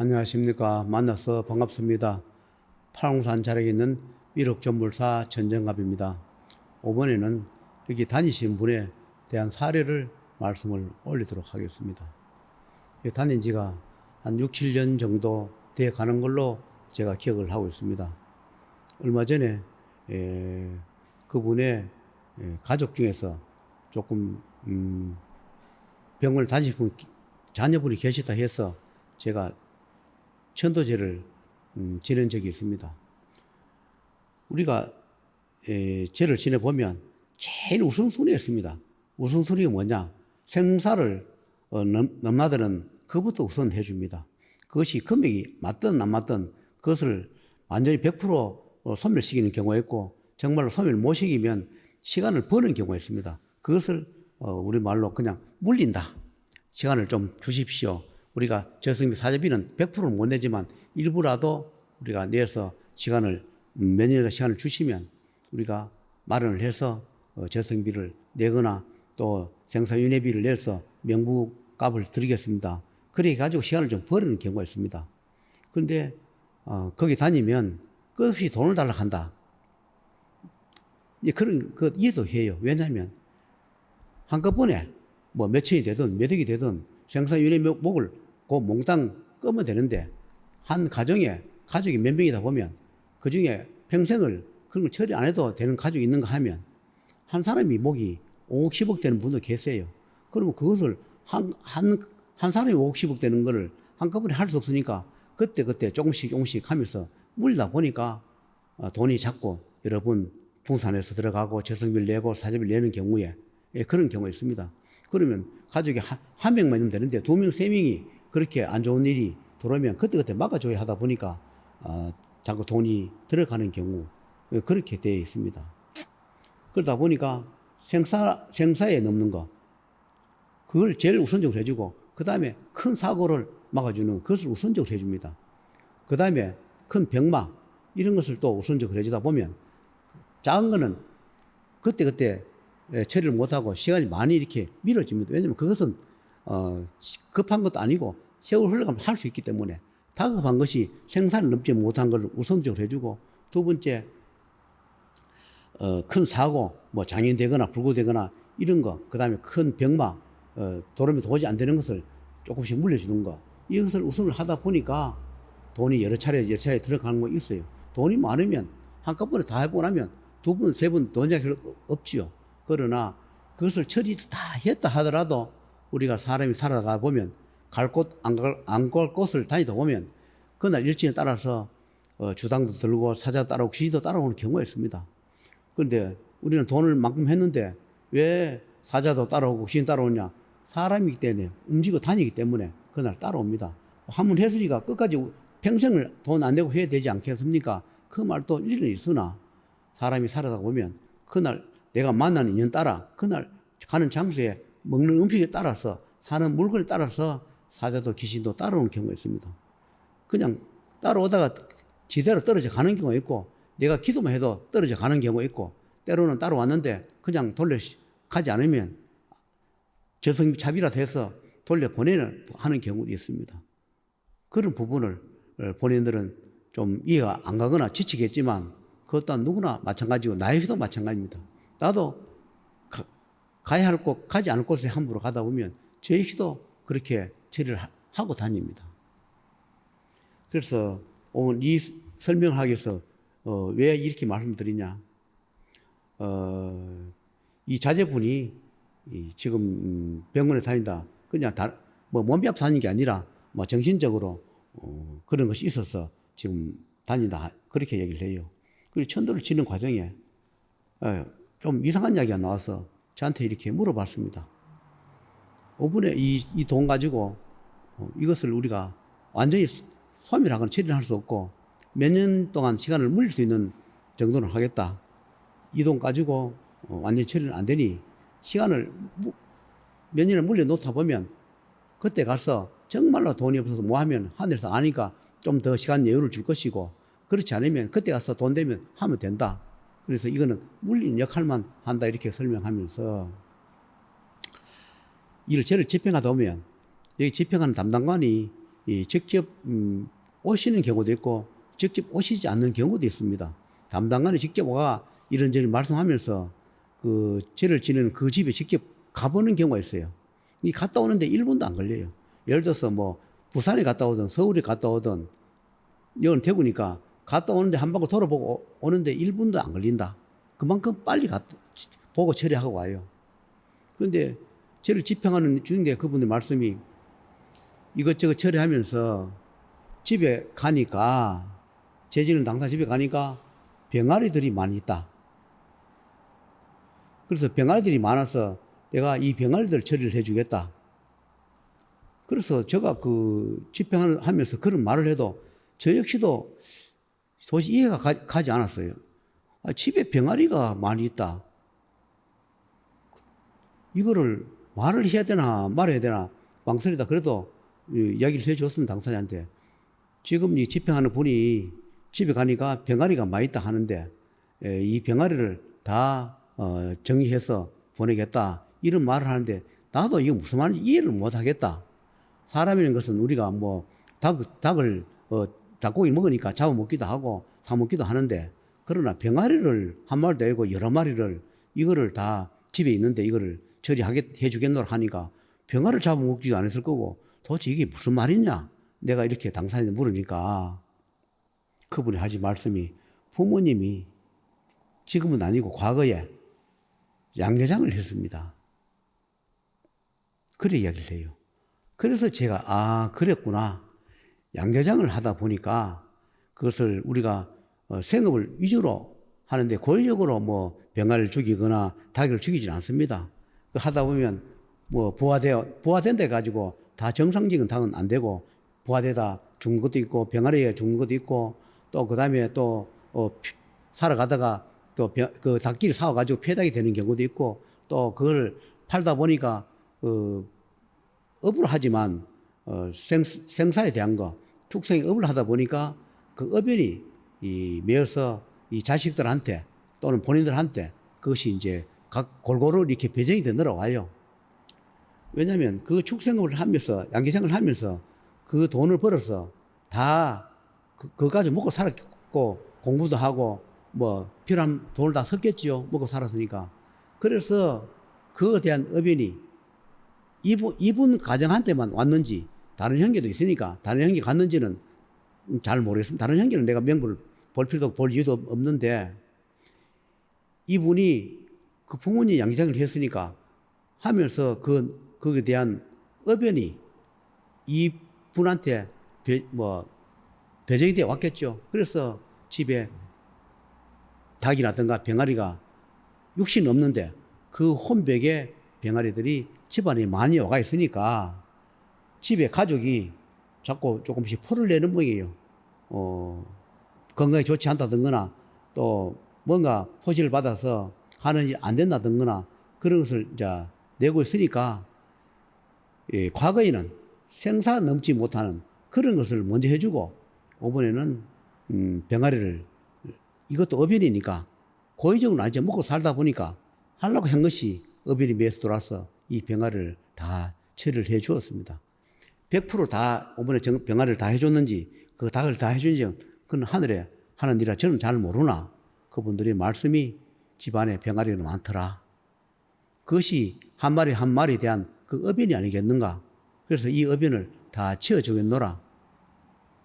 안녕하십니까. 만나서 반갑습니다. 팔공산 자락에 있는 미륵전물사 전정갑입니다. 이번에는 여기 다니신 분에 대한 사례를 말씀을 올리도록 하겠습니다. 여기 다닌 지가 한 6, 7년 정도 돼 가는 걸로 제가 기억을 하고 있습니다. 얼마 전에 에, 그분의 에, 가족 중에서 조금 음, 병원을 다니신 분, 자녀분이 계시다 해서 제가 천도제를 음, 지낸 적이 있습니다. 우리가 에, 죄를 지내 보면 제일 우선순위였습니다. 우선순위가 뭐냐? 생사를 어, 넘, 넘나드는 그부터 우선 해줍니다. 그것이 금액이 맞든 안 맞든 그것을 완전히 100% 어, 소멸시키는 경우가 있고 정말로 소멸 못 시키면 시간을 버는 경우가 있습니다. 그것을 어, 우리 말로 그냥 물린다. 시간을 좀 주십시오. 우리가 저승비 사제비는 100%는 못 내지만 일부라도 우리가 내서 시간을 음, 몇 년의 시간을 주시면 우리가 마련을 해서 어, 저승비를 내거나 또 생사윤회비를 내서 명부값을 드리겠습니다. 그래 가지고 시간을 좀 버리는 경우가 있습니다. 그런데 어, 거기 다니면 끝없이 돈을 달라 한다. 이제 그런 그 이해도 해요. 왜냐하면 한꺼번에 뭐 몇천이 되든 몇 억이 되든 생사윤회 목을 그 몽땅 끄면 되는데 한 가정에 가족이 몇 명이다 보면 그 중에 평생을 그런 걸 처리 안 해도 되는 가족이 있는가 하면 한 사람이 목이 5억, 10억 되는 분도 계세요. 그러면 그것을 한, 한, 한 사람이 5억, 10억 되는 거를 한꺼번에 할 수 없으니까 그때그때 조금씩 조금씩 하면서 물다 보니까 어, 돈이 자꾸 여러분 분산해서 들어가고 저성비를 내고 사제비를 내는 경우에 예, 그런 경우가 있습니다. 그러면 가족이 한, 한 명만 있으면 되는데 두 명, 세 명이 그렇게 안 좋은 일이 들어오면 그때그때 막아줘야 하다 보니까 어, 자꾸 돈이 들어가는 경우 예, 그렇게 되어 있습니다. 그러다 보니까 생사, 생사에 넘는 거 그걸 제일 우선적으로 해주고 그 다음에 큰 사고를 막아주는 그것을 우선적으로 해줍니다. 그 다음에 큰 병마 이런 것을 또 우선적으로 해주다 보면 작은 거는 그때그때 예, 처리를 못하고 시간이 많이 이렇게 미뤄집니다. 왜냐하면 그것은 어, 급한 것도 아니고 세월 흘러가면 할 수 있기 때문에 다급한 것이 생산을 넘지 못한 것을 우선적으로 해주고 두 번째 어, 큰 사고 뭐 장애되거나 불구되거나 이런 거 그다음에 큰 병마 어, 도로에 도저히 안 되는 것을 조금씩 물려주는 거 이것을 우선을 하다 보니까 돈이 여러 차례 여러 차례 들어가는 거 있어요. 돈이 많으면 한꺼번에 다 해보고 나면 두 번, 세 번 돈이 없지요. 그러나 그것을 처리 다 했다 하더라도 우리가 사람이 살아가 보면 갈 곳, 안 갈, 안 갈 곳을 다니다 보면 그날 일정에 따라서 어, 주당도 들고 사자 따라오고 귀신도 따라오는 경우가 있습니다. 그런데 우리는 돈을 만큼 했는데 왜 사자도 따라오고 귀신 따라오냐? 사람이기 때문에 움직이고 다니기 때문에 그날 따라옵니다. 한문 해수리가 끝까지 평생을 돈 안 내고 해야 되지 않겠습니까? 그 말도 일리는 있으나 사람이 살아다 보면 그날 내가 만나는 인연 따라 그날 가는 장소에 먹는 음식에 따라서 사는 물건에 따라서 사자도 귀신도 따라오는 경우가 있습니다. 그냥 따라오다가 지대로 떨어져 가는 경우가 있고 내가 기도만 해도 떨어져 가는 경우가 있고 때로는 따라왔는데 그냥 돌려 가지 않으면 저승 잡이라도 해서 돌려 보내는 하는 경우도 있습니다. 그런 부분을 어, 본인들은 좀 이해가 안 가거나 지치겠지만 그것 또한 누구나 마찬가지고 나에게도 마찬가지입니다. 나도 가, 야 할 곳, 가지 않을 곳에 함부로 가다 보면 저 역시도 그렇게 처리를 하고 다닙니다. 그래서 오늘 이 설명을 하기 위해서 어, 왜 이렇게 말씀드리냐. 어, 이 자제분이 이 지금 음, 병원에 다닌다. 그냥 다, 뭐 몸이 아파 다니는 게 아니라 뭐 정신적으로 어, 그런 것이 있어서 지금 다닌다. 그렇게 얘기를 해요. 그리고 천도를 치는 과정에 예, 좀 이상한 이야기가 나와서 저한테 이렇게 물어봤습니다. 5분에 이, 이돈 가지고 어, 이것을 우리가 완전히 소멸하거나 처리를 할수 없고 몇 년 동안 시간을 물릴 수 있는 정도는 하겠다. 이 돈 가지고 어, 완전히 처리는 안 되니 시간을 무, 몇 년을 물려 놓다 보면 그때 가서 정말로 돈이 없어서 뭐 하면 하늘에서 아니까 좀 더 시간 여유를 줄 것이고 그렇지 않으면 그때 가서 돈 되면 하면 된다. 그래서 이거는 물리는 역할만 한다 이렇게 설명하면서 이를 죄를 집행하다 보면 여기 집행하는 담당관이 이 직접 음, 오시는 경우도 있고 직접 오시지 않는 경우도 있습니다. 담당관이 직접 와 이런저런 말씀하면서 그 죄를 지는 그 집에 직접 가보는 경우가 있어요. 이 갔다 오는데 1분도 안 걸려요. 예를 들어서 뭐 부산에 갔다 오든 서울에 갔다 오든 여기는 대구니까 갔다 오는데 한 바퀴 돌아보고 오는데 1분도 안 걸린다. 그만큼 빨리 갔, 보고 처리하고 와요. 그런데 죄를 집행하는 중인데 그분의 말씀이 이것저것 처리하면서 집에 가니까 재지는 당사 집에 가니까 병아리들이 많이 있다. 그래서 병아리들이 많아서 내가 이 병아리들 처리를 해주겠다. 그래서 제가 그 집행하면서 그런 말을 해도 저 역시도 도저히 이해가 가, 가 지 않았어요. 아, 집에 병아리가 많이 있다. 이거를 말을 해야 되나 말해야 되나 망설이다. 그래도 이 이야기를 해줬으면 당사자한테 지금 이 집행하는 분이 집에 가니까 병아리가 많이 있다 하는데 에, 이 병아리를 다 어, 정리해서 보내겠다 이런 말을 하는데 나도 이게 무슨 말인지 이해를 못 하겠다. 사람이라는 것은 우리가 뭐 닭, 닭을 어, 닭고기 먹으니까 잡아먹기도 하고 사먹기도 하는데 그러나 병아리를 한 마리도 아니고 여러 마리를 이거를 다 집에 있는데 이거를 처리하게 해주겠노라 하니까 병아리를 잡아먹지도 않았을 거고 도대체 이게 무슨 말이냐 내가 이렇게 당사자한테 물으니까 그분이 하신 말씀이 부모님이 지금은 아니고 과거에 양계장을 했습니다. 그래 이야기를 해요. 그래서 제가 아 그랬구나. 양계장을 하다 보니까 그것을 우리가 어, 생업을 위주로 하는데 권력으로 뭐 병아를 죽이거나 닭을 죽이지는 않습니다. 그 하다 보면 뭐 부화되어 부화된다 해가지고 다 정상적인 닭은 안 되고 부화되다 죽는 것도 있고 병아리에 죽는 것도 있고 또 그다음에 또 어, 피- 살아가다가 또그 닭끼리 사와 가지고 폐닭이 되는 경우도 있고 또 그걸 팔다 보니까 그 업을 하지만 어, 생, 생사에 대한 거 축생이 업을 하다 보니까 그 업연이 이 매어서 이 자식들한테 또는 본인들한테 그것이 이제 각 골고루 이렇게 배정이 돼 늘어와요. 왜냐하면 그 축생업을 하면서 양계장을 하면서 그 돈을 벌어서 다 그, 가지고 먹고 살았고 공부도 하고 뭐 필요한 돈을 다 썼겠지요. 먹고 살았으니까. 그래서 그에 대한 업연이 이분, 이분 가정한테만 왔는지 다른 형제도 있으니까 다른 형제 갔는지는 잘 모르겠습니다. 다른 형제는 내가 명부를 볼 필요도 볼 이유도 없는데 이분이 그 부모님 양장을 했으니까 하면서 그, 거기에 대한 업연이 이분한테 배, 뭐 배정이 되어 왔겠죠. 그래서 집에 닭이라든가 병아리가 육신 없는데 그 혼백에 병아리들이 집안에 많이 와가 있으니까 집에 가족이 자꾸 조금씩 풀을 내는 모양이에요. 어, 건강에 좋지 않다든거나 또 뭔가 포시를 받아서 하는 일 안 된다든거나 그런 것을 이제 내고 있으니까 예, 과거에는 생사 넘지 못하는 그런 것을 먼저 해주고 이번에는 음, 병아리를 이것도 어변이니까 고의적으로 아니지 먹고 살다 보니까 하려고 한 것이 어변이 매서 돌아서 이 병아리를 다 처리를 해 주었습니다. 100%다 이번에 정- 병아리를 다 해줬는지 그 닭을 다 해준지 그건 하늘에 하는 일이라 저는 잘 모르나 그분들의 말씀이 집안에 병아리가 많더라. 그것이 한 마리 한 마리에 대한 그 어변이 아니겠는가. 그래서 이 어변을 다 치워 주겠노라.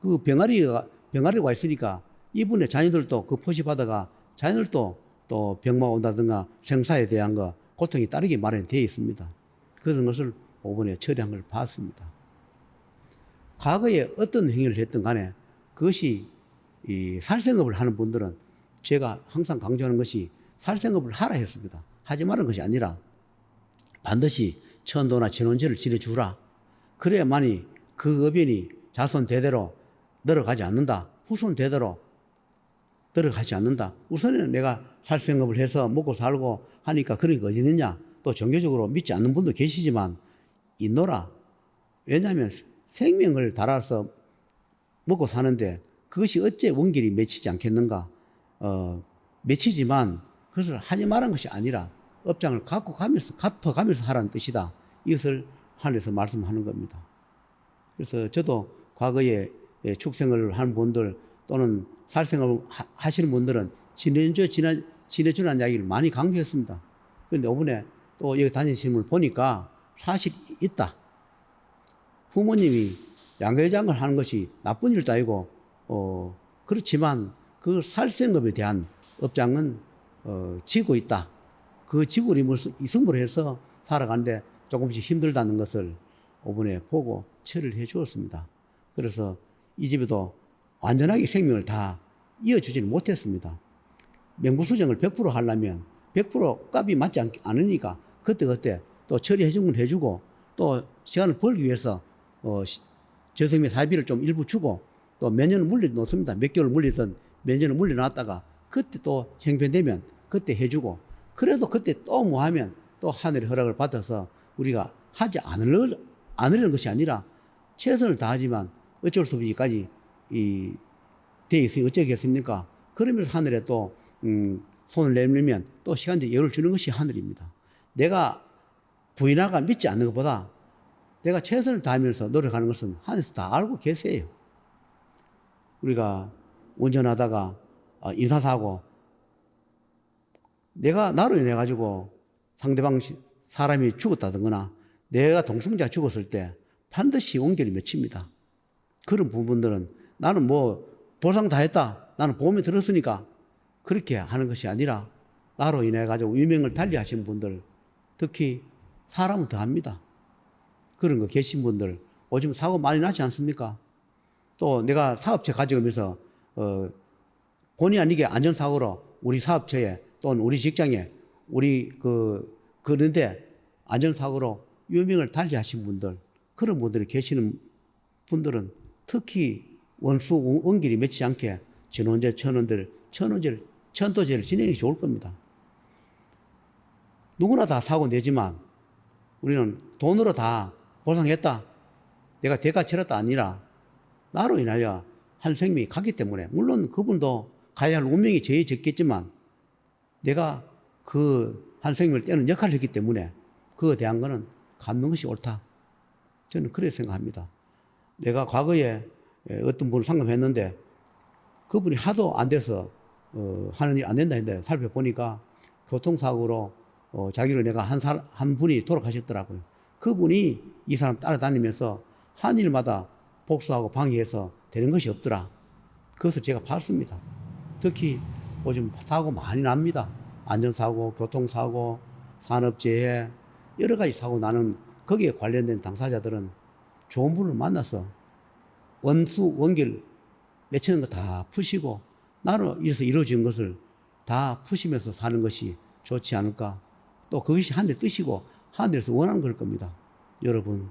그 병아리가, 병아리가 와 있으니까 이분의 자녀들도 그 받아가 자녀들도 또 병마 온다든가 생사에 대한 거 고통이 따르게 마련되어 있습니다. 그런 것을 5번에 처리한 걸 봤습니다. 과거에 어떤 행위를 했든 간에 그것이 이 살생업을 하는 분들은 제가 항상 강조하는 것이 살생업을 하라 했습니다. 하지 말은 것이 아니라 반드시 천도나 진원제를 지내주라. 그래야만이 그 어변이 자손 대대로 늘어가지 않는다. 후손 대대로 늘어가지 않는다. 우선은 내가 살생업을 해서 먹고 살고 하니까 그런 게 어디 있느냐. 또 종교적으로 믿지 않는 분도 계시지만 있노라. 왜냐하면 생명을 달아서 먹고 사는데 그것이 어째 원길이 맺히지 않겠는가. 어, 맺히지만 그것을 하지 말한 것이 아니라 업장을 갖고 가면서, 갚아가면서 하라는 뜻이다. 이것을 하늘에서 말씀하는 겁니다. 그래서 저도 과거에 예, 축생을 한 분들 또는 살생을 하- 하시는 분들은 지내줘 지나 지내주는 이야기를 많이 강조했습니다. 그런데 이번에 또 여기 다니심을 보니까 사실 있다. 부모님이 양계장을 하는 것이 나쁜 일도 아니고 어 그렇지만 그 살생업에 대한 업장은 어 지고 있다. 그 지고 이승부를 해서 살아가는데 조금씩 힘들다는 것을 이번에 보고 처리를 해 주었습니다. 그래서 이 집에도 완전하게 생명을 다 이어주지는 못했습니다. 명부수정을 100% 하려면 100% 값이 맞지 않, 않으니까 그때그때 또 처리해 주면 해주고 또 시간을 벌기 위해서 어, 시- 저승의 사비를 좀 일부 주고 또 몇 년을 물려 놓습니다. 몇 개월 물리든 몇 년을 물려 놨다가 그때 또 형편되면 그때 해주고 그래도 그때 또 뭐 하면 또 하늘의 허락을 받아서 우리가 하지 않을, 않으려는 것이 아니라 최선을 다하지만 어쩔 수 없이까지 이, 돼 있으니 어쩌겠습니까? 그러면서 하늘에 또, 음, 손을 내밀면 또 시간적 여유를 주는 것이 하늘입니다. 내가 부인하가 믿지 않는 것보다 내가 최선을 다하면서 노력하는 것은 하늘에서 다 알고 계세요. 우리가 운전하다가 어, 인사사고 내가 나로 인해 가지고 상대방 시- 사람이 죽었다든거나 내가 동승자 죽었을 때 반드시 원결이 맺힙니다. 그런 부분들은 나는 뭐 보상 다 했다. 나는 보험이 들었으니까 그렇게 하는 것이 아니라 나로 인해 가지고 유명을 달리 하신 분들 특히 사람은 더 합니다. 그런 거 계신 분들 요즘 사고 많이 나지 않습니까? 또 내가 사업체 가져오면서 어 본의 아니게 안전사고로 우리 사업체에 또는 우리 직장에 우리 그 그런데 안전사고로 유명을 달리 하신 분들 그런 분들이 계시는 분들은 특히 원수 원- 원길이 맺지 않게 진원제 천원들 천원제를 천도제를 진행이 좋을 겁니다. 누구나 다 사고 내지만 우리는 돈으로 다 보상했다. 내가 대가 치렀다 아니라 나로 인하여 한 생명이 가기 때문에 물론 그분도 가야 할 운명이 제일 적겠지만 내가 그 한 생명을 떼는 역할을 했기 때문에 그에 대한 거는 갚는 것이 옳다. 저는 그렇게 생각합니다. 내가 과거에 에, 어떤 분을 상담했는데 그분이 하도 안 돼서 어, 하는 일이 안 된다 했는데 살펴보니까 교통사고로 어, 자기를 내가 한, 사, 한 분이 돌아가셨더라고요. 그분이 이 사람 따라다니면서 한 일마다 복수하고 방해해서 되는 것이 없더라. 그것을 제가 봤습니다. 특히 요즘 사고 많이 납니다. 안전사고, 교통사고, 산업재해, 여러 가지 사고 나는 거기에 관련된 당사자들은 좋은 분을 만나서 원수, 원결 맺히는 거 다 푸시고 나로 인해서 이루어진 것을 다 푸시면서 사는 것이 좋지 않을까. 또 그것이 하늘의 뜻이고 하늘에서 원하는 걸 겁니다. 여러분,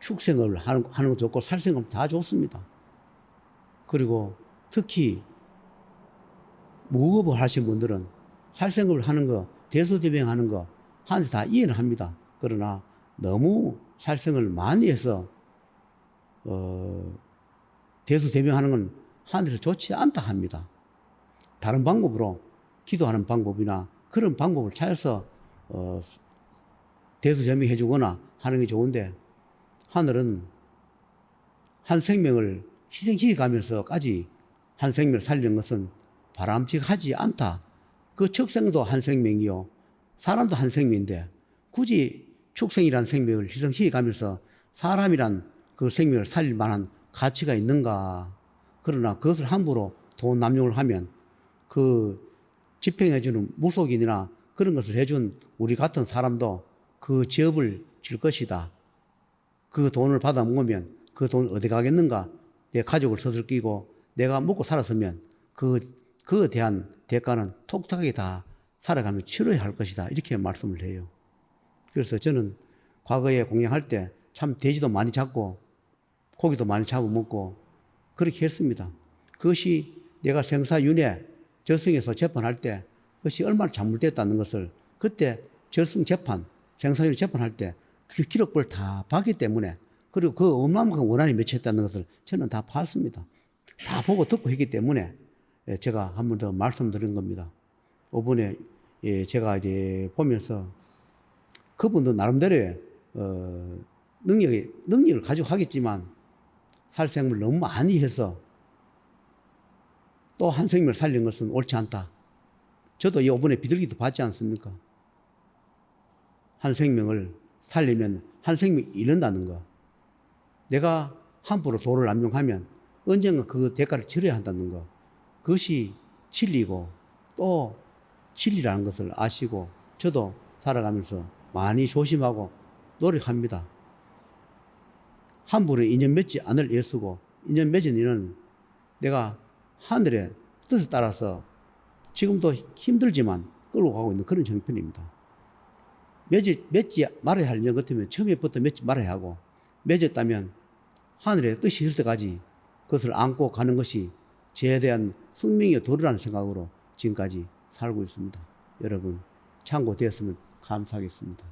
축생을 하는, 하는 것도 좋고 살생은 다 좋습니다. 그리고 특히 무업을 하신 분들은 살생업을 하는 거, 대소대병하는 거, 하늘에서 다 이해는 합니다. 그러나 너무 살생을 많이 해서, 어, 대소대병하는 건 하늘에서 좋지 않다 합니다. 다른 방법으로 기도하는 방법이나 그런 방법을 찾아서, 어, 대소대병해 주거나 하는 게 좋은데, 하늘은 한 생명을 희생시켜 가면서까지 한 생명을 살리는 것은 바람직하지 않다. 그 축생도 한 생명이요. 사람도 한 생명인데 굳이 축생이란 생명을 희생시켜 가면서 사람이란 그 생명을 살릴 만한 가치가 있는가. 그러나 그것을 함부로 돈 남용을 하면 그 집행해주는 무속인이나 그런 것을 해준 우리 같은 사람도 그 지업을 질 것이다. 그 돈을 받아 먹으면 그 돈 어디 가겠는가? 내 가족을 서슬 끼고 내가 먹고 살았으면 그, 그에 대한 대가는 톡톡하게 다 살아가며 치러야 할 것이다. 이렇게 말씀을 해요. 그래서 저는 과거에 공양할 때 참 돼지도 많이 잡고 고기도 많이 잡아먹고 그렇게 했습니다. 그것이 내가 생사윤회 저승에서 재판할 때그 것이 얼마나 잘못됐다는 것을 그때 저승 재판, 생사윤회 재판할 때 그 기록을 다 봤기 때문에 그리고 그 어마어마한 원한이 맺혔다는 것을 저는 다 봤습니다. 다 보고 듣고 했기 때문에 예, 제가 한 번 더 말씀드린 겁니다. 이번에 예, 제가 이제 보면서 그분도 나름대로의 어, 능력이 능력을 가지고 하겠지만 살생을 너무 많이 해서 또 한 생명을 살린 것은 옳지 않다. 저도 이번에 비둘기도 봤지 않습니까? 한 생명을 살리면 한 생명이 잃는다는 거. 내가 함부로 도를 남용하면 언젠가 그 대가를 치러야 한다는 거. 그것이 진리고 또 진리라는 것을 아시고 저도 살아가면서 많이 조심하고 노력합니다. 함부로 인연 맺지 않을 예수고 인연 맺은 이는 내가 하늘의 뜻에 따라서 지금도 힘들지만 끌고 가고 있는 그런 형편입니다. 맺지, 맺지 말아야 할 년 같으면 처음에부터 맺지 말아야 하고 맺었다면 하늘의 뜻이 있을 때까지 그것을 안고 가는 것이 죄에 대한 숙명의 도리라는 생각으로 지금까지 살고 있습니다. 여러분 참고되었으면 감사하겠습니다.